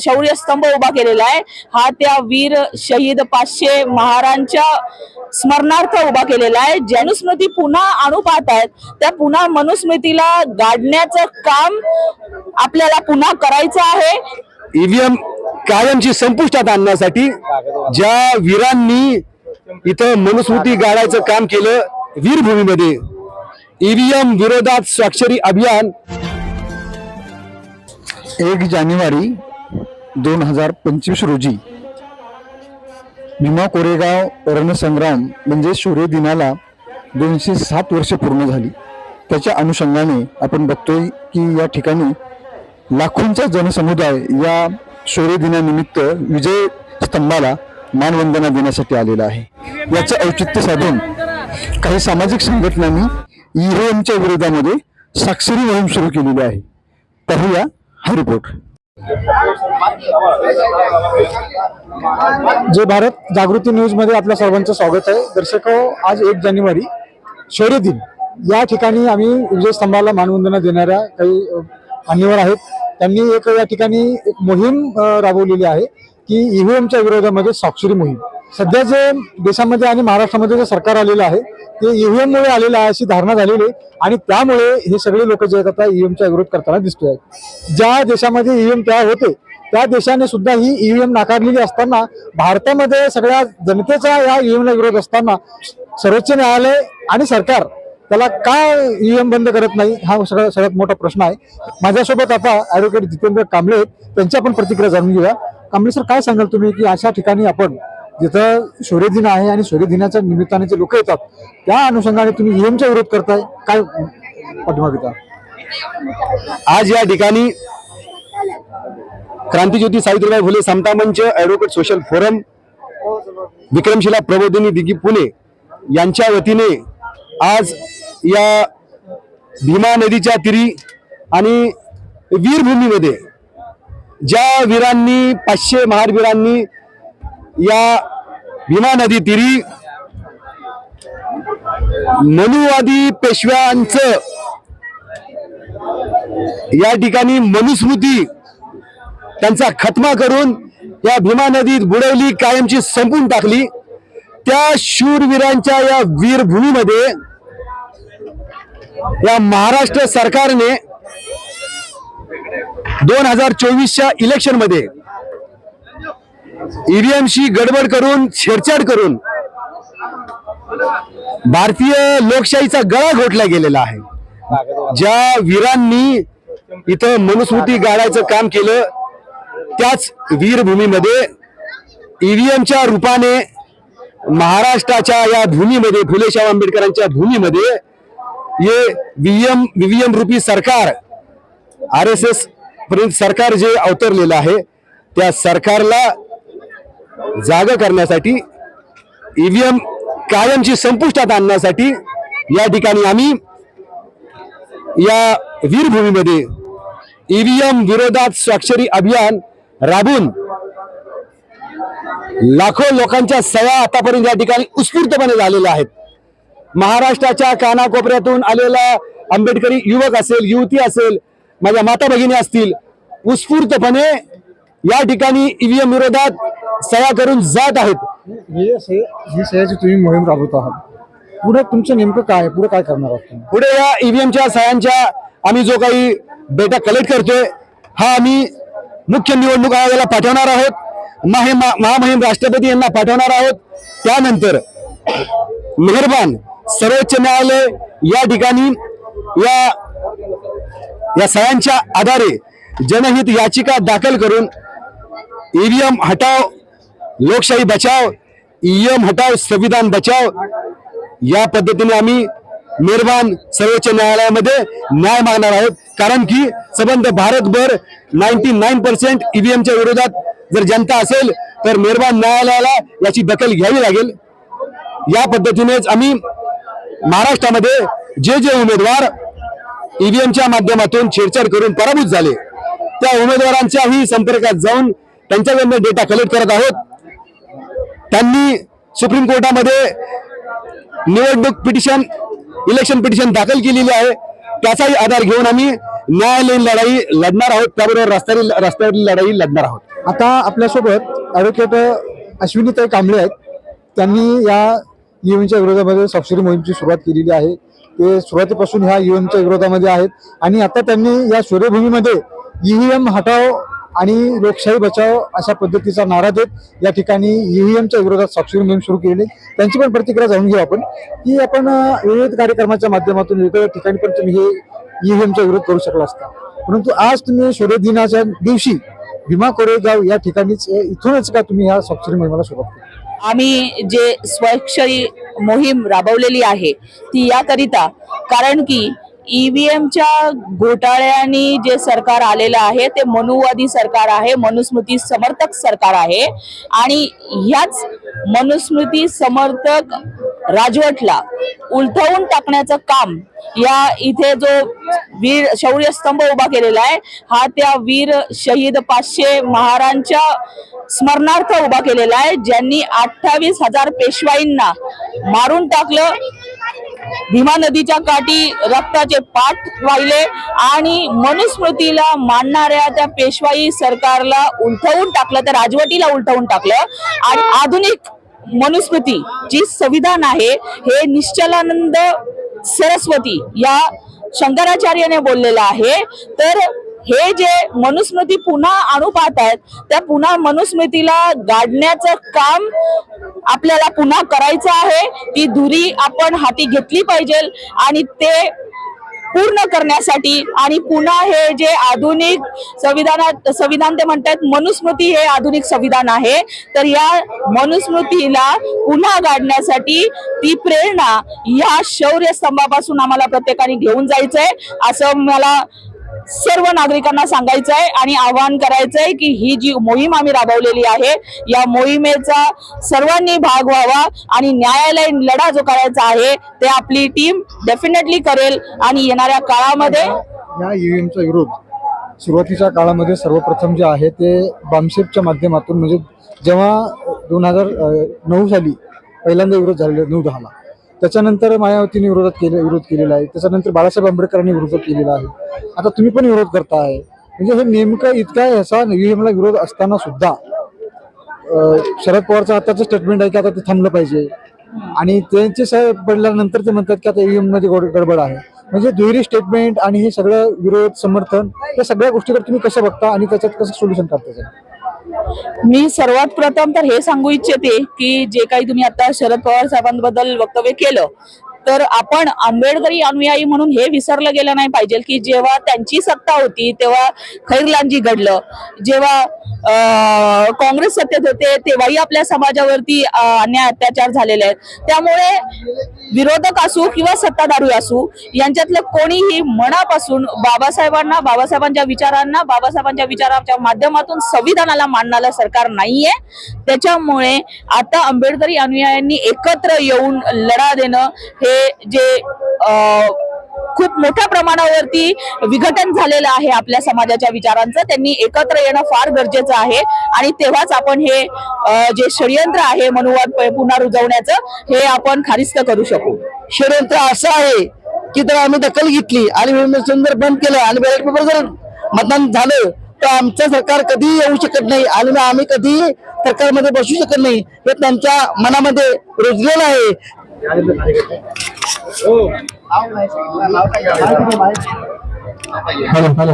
शौर्य स्तंभ उभा केलेला आहे. हा त्या वीर शहीद पाचशे महारांच्या स्मरणार्थ उभा केलेला आहे. जनुस्मृती पुन्हा आणू पाहत आहेत त्या पुन्हा मनुस्मृतीला गाडण्याचं काम आपल्याला पुन्हा करायचं आहे. ईव्हीएम कायमची संपुष्टात आणण्यासाठी ज्या वीरांनी इथं मनुस्मृती गाळायचं काम केलं वीरभूमीमध्ये ईव्हीएम विरोधात स्वाक्षरी अभियान. एक जानेवारी दोन हजार पंचवीस रोजी भीमा कोरेगाव रणसंग्राम म्हणजे शौर्य दिनाला दोनशे सात वर्ष पूर्ण झाली. त्याच्या अनुषंगाने आपण बघतोय की या ठिकाणी लाखोंचा जनसमुदाय या शौर्य दिनानिमित्त विजय स्तंभाला मानवंदना देण्यासाठी आलेला आहे. याचं औचित्य साधून काही सामाजिक संघटनांनी ईव्हीएमच्या विरोधामध्ये साक्षरी मोहीम सुरू केलेली आहे. पाहूया हा रिपोर्ट. जय भारत जागृती न्यूजमध्ये आपल्या सर्वांचं स्वागत आहे. दर्शक आज एक जानेवारी शौर्य दिन. या ठिकाणी आम्ही विजय स्तंभाला मानवंदना देणाऱ्या काही मान्यवर आहेत. त्यांनी एक या ठिकाणी एक मोहीम राबवलेली आहे की ईव्हीएमच्या विरोधामध्ये स्वाक्षरी मोहीम. सध्या जे देशामध्ये आणि महाराष्ट्रामध्ये जे सरकार आलेलं आहे ते ईव्हीएम मुळे आलेलं आहे अशी धारणा झालेली आहे आणि त्यामुळे हे सगळे लोक जे आहेत आता ईव्हीएमचा विरोध करताना दिसतोय. ज्या देशामध्ये ईव्हीएम तयार होते त्या देशाने सुद्धा ही ईव्हीएम नाकारलेली असताना भारतामध्ये सगळ्या जनतेचा या ईव्हीएमला विरोध असताना सर्वोच्च न्यायालय आणि सरकार त्याला का ईव्हीएम बंद करत नाही हा सगळ्यात सगळ्यात मोठा प्रश्न आहे. माझ्यासोबत आता ॲडव्होकेट जितेंद्र कांबळे आहेत त्यांच्या पण प्रतिक्रिया जाणून घेऊया. कांबळे सर काय सांगाल तुम्ही की अशा ठिकाणी आपण जिथं शौर्य आहे आणि शौर्यदिनाच्या निमित्ताने जे लोक येतात त्या अनुषंगाने तुम्ही ईएमचा विरोध करताय. काय पाठिंबा आज या ठिकाणी क्रांतीज्योती Savitribai Phule Samata Manch advocate social forum Vikramshila Prabodhini Digi Pune यांच्या वतीने आज या भीमा नदीच्या तीरी आणि वीरभूमीमध्ये ज्या वीरांनी पाचशे महारवीरांनी या भीमा नदी तिरी मनुवादी पेशव्यांच या ठिकाणी मनुस्मृती त्यांचा खतमा करून या भीमा नदीत बुडवली कायमची संपून टाकली. त्या शूरवीरांच्या या वीरभूमीमध्ये या महाराष्ट्र सरकारने दोन हजार चोवीसच्या इलेक्शनमध्ये ईव्हीएमशी गडबड करून छेडछाड करून भारतीय लोकशाहीचा गळा घोटला गेलेला आहे. ज्या वीरांनी इथं मनुस्मृती गाळायचं काम केलं त्याच वीरभूमीमध्ये ईव्हीएमच्या रूपाने महाराष्ट्राच्या या भूमीमध्ये फुलेशाह आंबेडकरांच्या भूमीमध्ये हे व्हीएम व्हीव्हीएम रूपी सरकार आर एस एस पर्यंत सरकार जे अवतरलेलं आहे त्या सरकारला जागा करण्यासाठी ईव्हीएम कायमची संपुष्टात आणण्यासाठी या ठिकाणी आम्ही या वीरभूमीमध्ये ईव्हीएम विरोधात स्वाक्षरी अभियान राबून लाखो लोकांच्या सया आतापर्यंत या ठिकाणी उत्स्फूर्तपणे झालेल्या आहेत. महाराष्ट्राच्या कानाकोपऱ्यातून आलेला आंबेडकरी युवक असेल युवती असेल माझ्या माता भगिनी असतील उत्स्फूर्तपणे या ठिकाणी ईव्हीएम विरोधात सह्या करून जात आहेत. ही ही सह्याची तुम्ही मोहीम राबवत आहात. पुढे तुमचं नेमकं काय आहे? पुढे काय करणार आहात तुम्ही? पुढे या ईव्हीएमच्या सह्यांच्या आम्ही जो काही डेटा कलेक्ट करतोय हा आम्ही मुख्य निवडणूक आयोगाला पाठवणार आहोत. माहे महामहिम राष्ट्रपती यांना पाठवणार आहोत. त्यानंतर मेहरबान सर्वोच्च न्यायालय या ठिकाणी या या सह्यांच्या आधारे जनहित याचिका दाखल करून ईव्हीएम हटाव लोकशाही बचाव ईएम हटाव संविधान बचाव या पद्धतीने आम्ही निर्माण सर्वोच्च न्यायालयामध्ये न्याय मागणार आहोत. कारण की संबंध भारतभर नाईन्टी नाईन पर्सेंट ईव्हीएमच्या विरोधात जर जनता असेल तर मेहरबान न्यायालयाला याची दखल घ्यावी लागेल. या पद्धतीनेच आम्ही महाराष्ट्रामध्ये जे जे उमेदवार ईव्हीएमच्या माध्यमातून छेडछाड करून पराभूत झाले त्या उमेदवारांच्याही संपर्कात जाऊन त्यांच्याकडनं डेटा कलेक्ट करत आहोत. त्यांनी सुप्रीम कोर्टामध्ये निवडणूक पिटिशन इलेक्शन पिटिशन दाखल केलेली आहे. त्याचाही आधार घेऊन आम्ही न्यायालयीन लढाई लढणार आहोत. त्याबरोबर रस्त्यावरील रस्त्यावरील लढाई लढणार आहोत. आता आपल्यासोबत ॲडव्होकेट अश्विनीताई कांबळे आहेत. त्यांनी या ईव्हीएमच्या विरोधामध्ये स्वाक्षरी मोहीमची सुरुवात केलेली आहे. ते सुरुवातीपासून ह्या ईव्हीएमच्या विरोधामध्ये आहेत. आणि आता त्यांनी या सूर्यभूमीमध्ये ईव्हीएम हटाव आणि लोकशाही बचाव अशा पद्धतीचा नारा देत या ठिकाणी ईव्हीएमच्या विरोधात स्वाक्षरी मोहीम सुरू केलेली त्यांची पण प्रतिक्रिया जाणून घेऊ आपण. की आपण विविध कार्यक्रमाच्या माध्यमातून वेगवेगळ्या ठिकाणी पण तुम्ही हे ईव्हीएमचा विरोध करू शकला असता. परंतु आज तुम्ही सूर्य दिनाच्या दिवशी भीमा कोरेगाव या ठिकाणीच इथूनच का तुम्ही ह्या स्वाक्षरी मोहिमेला सुरुवात केली? आम्ही जे स्वाक्षरी मोहीम राबवलेली आहे ती याकरिता कारण की ईव्हीएमच्या घोटाळ्यानी जे सरकार आलेलं आहे ते मनुवादी सरकार आहे मनुस्मृती समर्थक सरकार आहे. आणि ह्याच मनुस्मृती समर्थक राजवटला उलथवून टाकण्याचं काम या इथे जो वीर शौर्य स्तंभ उभा केलेला आहे हा त्या वीर शहीद पाचशे महारांच्या स्मरणार्थ उभा केलेला आहे. ज्यांनी अठ्ठावीस हजार पेशवाईंना मारून टाकलं भीमा नदीच्या काठी रक्ताचे पाठ वाहिले आणि मनुस्मृतीला मानणाऱ्या त्या पेशवाई सरकारला उलथवून टाकलं त्या राजवटीला उलथवून टाकलं. आणि आधुनिक मनुस्मृती जी संविधान आहे हे निश्चलानंद सरस्वती या शंकराचार्याने बोललेलं आहे. तर हे जे मनुस्मृती पुन्हा आणू पाहत आहेत त्या पुन्हा मनुस्मृतीला गाडण्याचं काम आपल्याला पुन्हा करायचं आहे. ती धुरी आपण हाती घेतली पाहिजे आणि ते पूर्ण करण्यासाठी आणि पुन्हा हे जे आधुनिक संविधानात संविधान ते म्हणतात मनुस्मृती हे आधुनिक संविधान आहे. तर या मनुस्मृतीला पुन्हा गाडण्यासाठी ती प्रेरणा या शौर्य स्तंभापासून आम्हाला प्रत्येकाने घेऊन जायचंय. असं मला सर्व नागरिकांना सांगायचं आहे आणि आवाहन करायचं आहे की ही जी मोहीम आम्ही राबवलेली आहे या मोहिमेचा सर्वांनी भाग व्हावा आणि न्यायालयीन लढा जो करायचा आहे ते आपली टीम डेफिनेटली करेल आणि येणाऱ्या काळामध्ये या ईव्हीएमचा विरोध सुरुवातीच्या काळामध्ये सर्वप्रथम जे आहे ते बामशेपच्या माध्यमातून म्हणजे जेव्हा दोन हजार नऊ साली पहिल्यांदा विरोध झालेला नऊ दहाला त्याच्यानंतर मायावतीने विरोधात केले विरोध केलेला आहे. त्याच्यानंतर बाळासाहेब आंबेडकरांनी विरोध केलेला आहे. आता तुम्ही पण विरोध करताय. म्हणजे हे नेमकं इतका ह्याचा ईव्हीएमला विरोध असताना सुद्धा शरद पवारचं आताचं स्टेटमेंट आहे की आता ते थांबलं पाहिजे. आणि त्यांचे साहेब पडल्यानंतर ते म्हणतात की आता ईव्हीएममध्ये गडबड आहे. म्हणजे दुहेरी स्टेटमेंट आणि हे सगळं विरोध समर्थन या सगळ्या गोष्टीकडे तुम्ही कसं बघता आणि त्याच्यात कसं सोल्युशन करता त्याचं? मी सर्वात प्रथम तर हे सांगू इच्छिते की जे काही तुम्ही आता शरद पवार साहेबांबद्दल वक्तव्य केलं तर आपण आंबेडकरी अनुयायी म्हणून हे विसरलं गेलं नाही पाहिजे की जेव्हा त्यांची सत्ता होती तेव्हा खैरलांजी घडलं. जेव्हा काँग्रेस सत्तेत होते तेव्हाही आपल्या समाजावरती अन्याय अत्याचार झालेले आहेत. त्यामुळे विरोधक असू किंवा सत्ताधारी असू यांच्यातलं कोणीही मनापासून बाबासाहेबांना बाबासाहेबांच्या विचारांना बाबासाहेबांच्या विचाराच्या माध्यमातून संविधानाला मानणारं सरकार नाहीये. त्याच्यामुळे आता आंबेडकरी अनुयायांनी एकत्र येऊन लढा देणं हे जे खूप मोठ्या प्रमाणावरती विघटन झालेलं आहे आपल्या समाजाच्या विचारांचं त्यांनी एकत्र येणं फार गरजेचं आहे. आणि तेव्हाच आपण हे जे षडयंत्र आहे मनुवाद पुन्हा रुजवण्याचं हे आपण खारिस्त करू शकू. षडयंत्र असं आहे की तर आम्ही दखल घेतली आणि सुंदर जर बंद केलं आणि बॅलेट पेपर जर मतदान झालं तर आमचं सरकार कधी येऊ शकत नाही आणि आम्ही कधी सरकारमध्ये बसू शकत नाही. हे त्यांच्या मनामध्ये रुजलेलं आहे. Hello hello